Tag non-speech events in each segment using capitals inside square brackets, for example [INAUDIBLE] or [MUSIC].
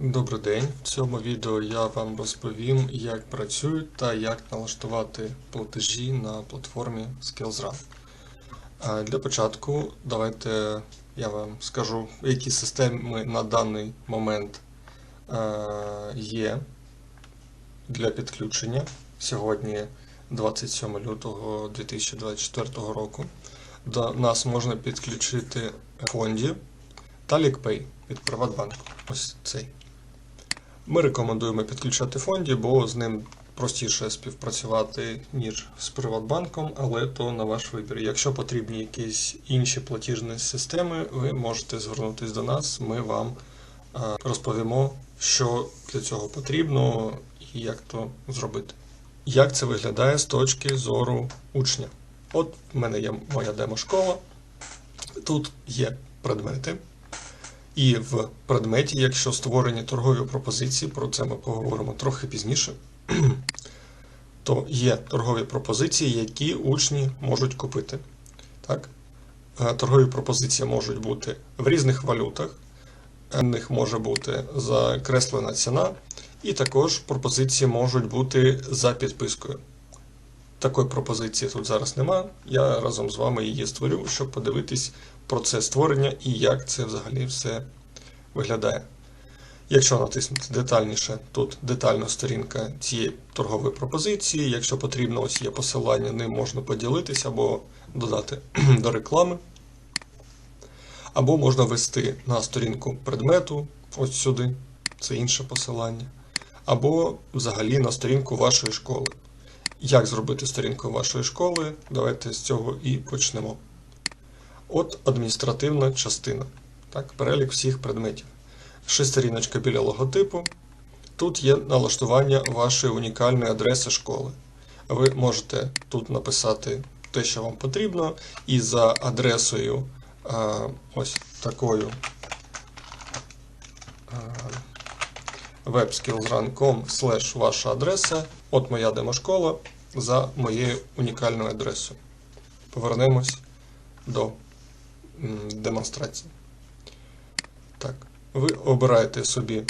Добрий день. В цьому відео я вам розповім, як працюють та як налаштувати платежі на платформі SkillsRun. Для початку давайте я вам скажу, які системи на даний момент є для підключення. Сьогодні 27 лютого 2024 року. До нас можна підключити фонді та LickPay від Приватбанку. Ось цей. Ми рекомендуємо підключати фонді, бо з ним простіше співпрацювати, ніж з Приватбанком, але то на ваш вибір. Якщо потрібні якісь інші платіжні системи, ви можете звернутися до нас, ми вам розповімо, що для цього потрібно і як то зробити. Як це виглядає з точки зору учня? От в мене є моя демо-школа. Тут є предмети. І в предметі, якщо створені торгові пропозиції, про це ми поговоримо трохи пізніше, [CLEARS THROAT] то є торгові пропозиції, які учні можуть купити. Так? Е, Торгові пропозиції можуть бути в різних валютах, в них може бути закреслена ціна, і також пропозиції можуть бути за підпискою. Такої пропозиції тут зараз нема. Я разом з вами її створю, щоб подивитись процес створення і як це взагалі все виглядає. Якщо натиснути детальніше, тут детальна сторінка цієї торгової пропозиції. Якщо потрібно, ось є посилання, ним можна поділитися або додати [CLEARS THROAT] до реклами. Або можна ввести на сторінку предмету, ось сюди, це інше посилання. Або взагалі на сторінку вашої школи. Як зробити сторінку вашої школи? Давайте з цього і почнемо. От адміністративна частина. Так, перелік всіх предметів. Шестеріночка біля логотипу. Тут є налаштування вашої унікальної адреси школи. Ви можете тут написати те, що вам потрібно, і за адресою а, ось такою webskillsrun.com slash ваша адреса. От моя демошкола за моєю унікальною адресою. Повернемось до демонстрації. Так, ви обираєте собі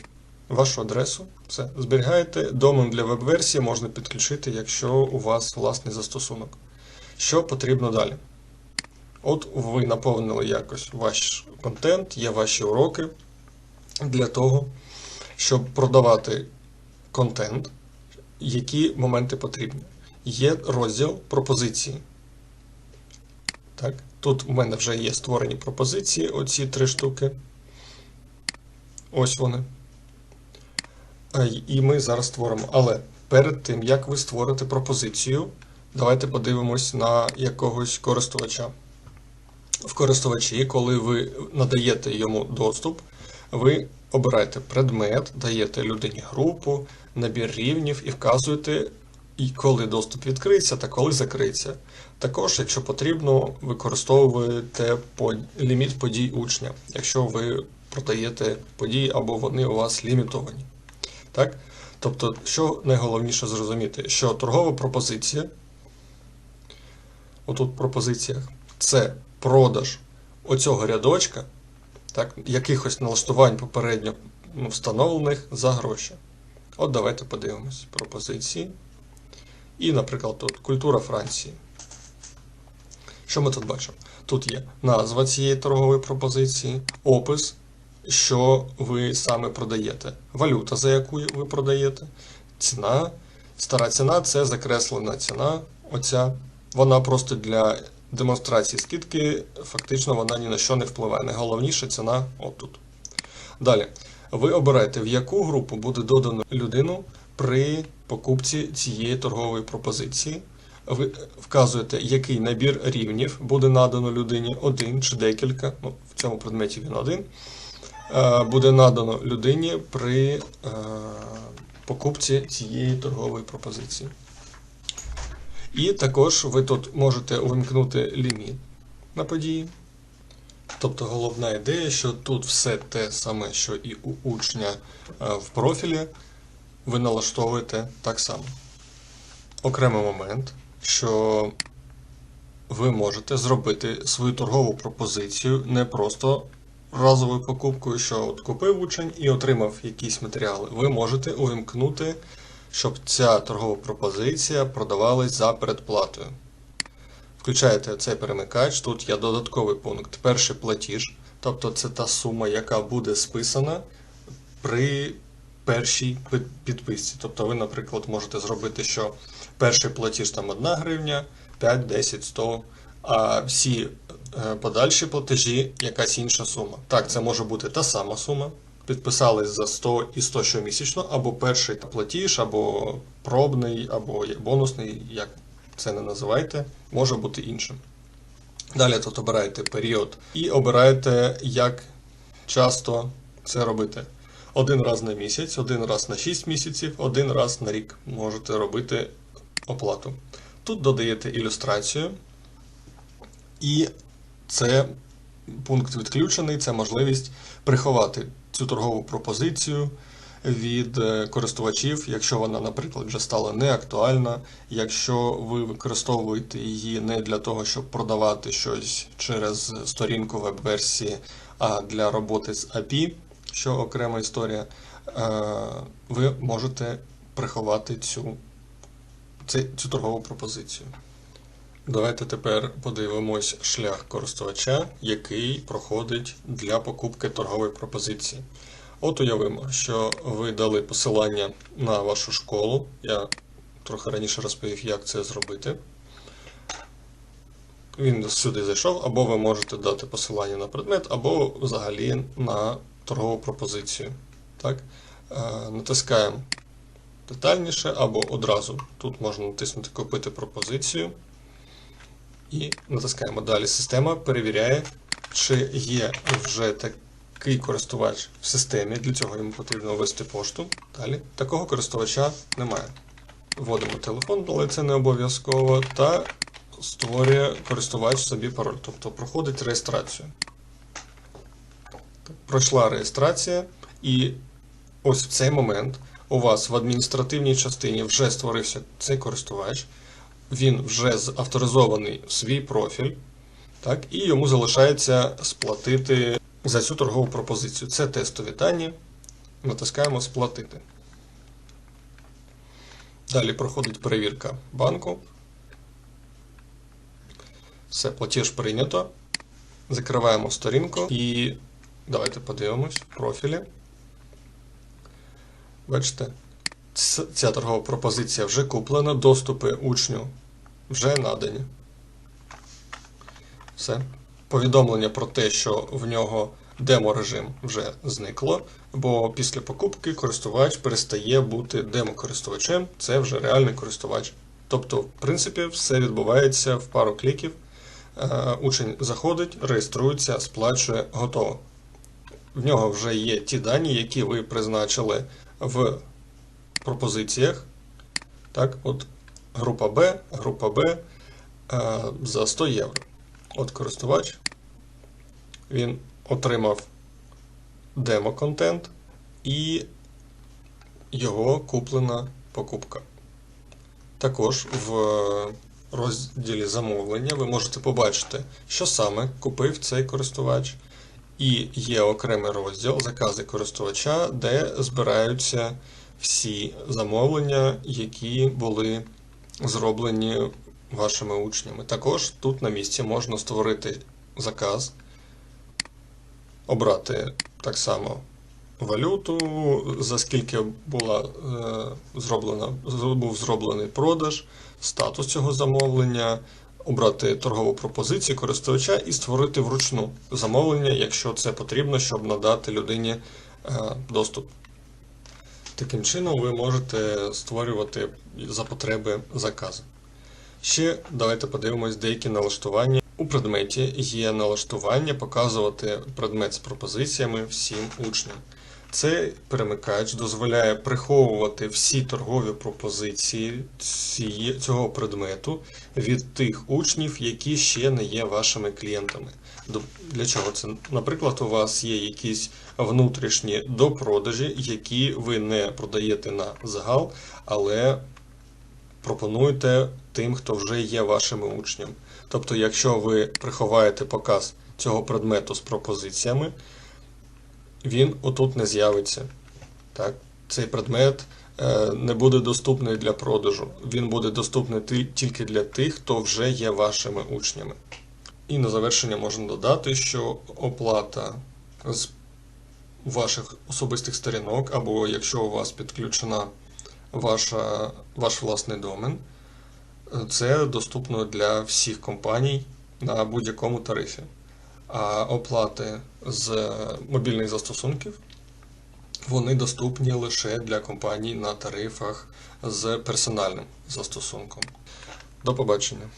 вашу адресу, все, зберігаєте. Домен для веб-версії можна підключити, якщо у вас власний застосунок. Що потрібно далі? От ви наповнили якось ваш контент, є ваші уроки для того, щоб продавати контент, які моменти потрібні. Є розділ пропозиції. Так, Тут у мене вже є створені пропозиції, оці три штуки. Ось вони. І ми зараз створимо. Але перед тим, як ви створите пропозицію, давайте подивимось на якогось користувача. В користувачі, коли ви надаєте йому доступ, ви обираєте предмет, даєте людині групу, набір рівнів і вказуєте, і коли доступ відкриється та коли закриється. Також, якщо потрібно, використовуєте ліміт подій учня, якщо ви продаєте події або вони у вас лімітовані. Так? Тобто, що найголовніше зрозуміти, що торгова пропозиція, отут в пропозиціях, це продаж оцього рядочка, так, якихось налаштувань попередньо встановлених за гроші. От давайте подивимось пропозиції. І, наприклад, тут культура Франції. Що ми тут бачимо? Тут є назва цієї торгової пропозиції, опис, що ви саме продаєте, валюта, за яку ви продаєте, ціна. Стара ціна це закреслена ціна. Оця. Вона просто для демонстрації скидки, фактично вона ні на що не впливає. Найголовніше ціна отут. Далі. Ви обираєте, в яку групу буде додано людину при покупці цієї торгової пропозиції. Ви вказуєте, який набір рівнів буде надано людині, один чи декілька, ну, в цьому предметі він один, е, буде надано людині при е, покупці цієї торгової пропозиції. І також ви тут можете увімкнути ліміт на події. Тобто головна ідея, що тут все те саме, що і у учня е, в профілі, ви налаштовуєте так само. Окремий момент, що ви можете зробити свою торгову пропозицію не просто разовою покупкою, що от купив учень і отримав якісь матеріали, ви можете увімкнути, щоб ця торгова пропозиція продавалась за передплатою. Включаєте цей перемикач, тут є додатковий пункт. Перший платіж, тобто це та сума, яка буде списана при першій підписці. Тобто ви, наприклад, можете зробити, що перший платіж там 1 гривня, 5, 10, 100, а всі е, подальші платежі якась інша сума. Так, це може бути та сама сума. Підписались за 100 і 100 щомісячно, або перший платіж, або пробний, або бонусний, як це не називайте, може бути іншим. Далі тут обираєте період і обираєте, як часто це робити. Один раз на місяць, один раз на 6 місяців, один раз на рік можете робити оплату. Тут додаєте ілюстрацію, і це пункт відключений, це можливість приховати цю торгову пропозицію від е, користувачів, якщо вона, наприклад, вже стала неактуальна, якщо ви використовуєте її не для того, щоб продавати щось через сторінку веб-версії, а для роботи з API, що окрема історія, е, ви можете приховати цю, цю торгову пропозицію. Давайте тепер подивимось шлях користувача, який проходить для покупки торгової пропозиції. От уявимо, що ви дали посилання на вашу школу. Я трохи раніше розповів, як це зробити. Він сюди зайшов, або ви можете дати посилання на предмет, або взагалі на торгову пропозицію. Так? Е, Натискаємо детальніше, або одразу. Тут можна натиснути Купити пропозицію. І натискаємо далі. Система перевіряє, чи є вже такий користувач в системі. Для цього йому потрібно ввести пошту. Далі. Такого користувача немає. Вводимо телефон, але це не обов'язково, та створює користувач собі пароль, тобто проходить реєстрацію. Пройшла реєстрація, і ось в цей момент у вас в адміністративній частині вже створився цей користувач він вже авторизований в свій профіль, так, і йому залишається сплатити за цю торгову пропозицію. Це тестові дані. Натискаємо Сплатити. Далі проходить перевірка банку. Все, платіж прийнято. Закриваємо сторінку і давайте подивимось в профілі. Бачите, ця торгова пропозиція вже куплена, доступи учню вже надані. Все. Повідомлення про те, що в нього демо-режим вже зникло, бо після покупки користувач перестає бути демо-користувачем, це вже реальний користувач. Тобто, в принципі, все відбувається в пару кліків. Е, Учень заходить, реєструється, сплачує, готово. В нього вже є ті дані, які ви призначили в пропозиціях. Так, от група Б, група Б е, за 100 євро. От користувач, він отримав демо-контент і його куплена покупка. Також в розділі замовлення ви можете побачити, що саме купив цей користувач. І є окремий розділ закази користувача, де збираються всі замовлення, які були зроблені вашими учнями. Також тут на місці можна створити заказ, обрати так само валюту, за скільки була е, зроблена, був зроблений продаж, статус цього замовлення, обрати торгову пропозицію користувача і створити вручну замовлення, якщо це потрібно, щоб надати людині е, доступ. Таким чином ви можете створювати за потреби закази. Ще давайте подивимось деякі налаштування. У предметі є налаштування показувати предмет з пропозиціями всім учням. Цей перемикач дозволяє приховувати всі торгові пропозиції цього предмету від тих учнів, які ще не є вашими клієнтами. Для чого це? Наприклад, у вас є якісь внутрішні допродажі, які ви не продаєте на загал, але пропонуєте тим, хто вже є вашими учнями. Тобто, якщо ви приховаєте показ цього предмету з пропозиціями, він отут не з'явиться. Так? Цей предмет е, не буде доступний для продажу. Він буде доступний тільки для тих, хто вже є вашими учнями. І на завершення можна додати, що оплата з ваших особистих сторінок, або якщо у вас підключена ваша, ваш власний домен, це доступно для всіх компаній на будь-якому тарифі. Оплати з мобільних застосунків вони доступні лише для компаній на тарифах з персональним застосунком. До побачення.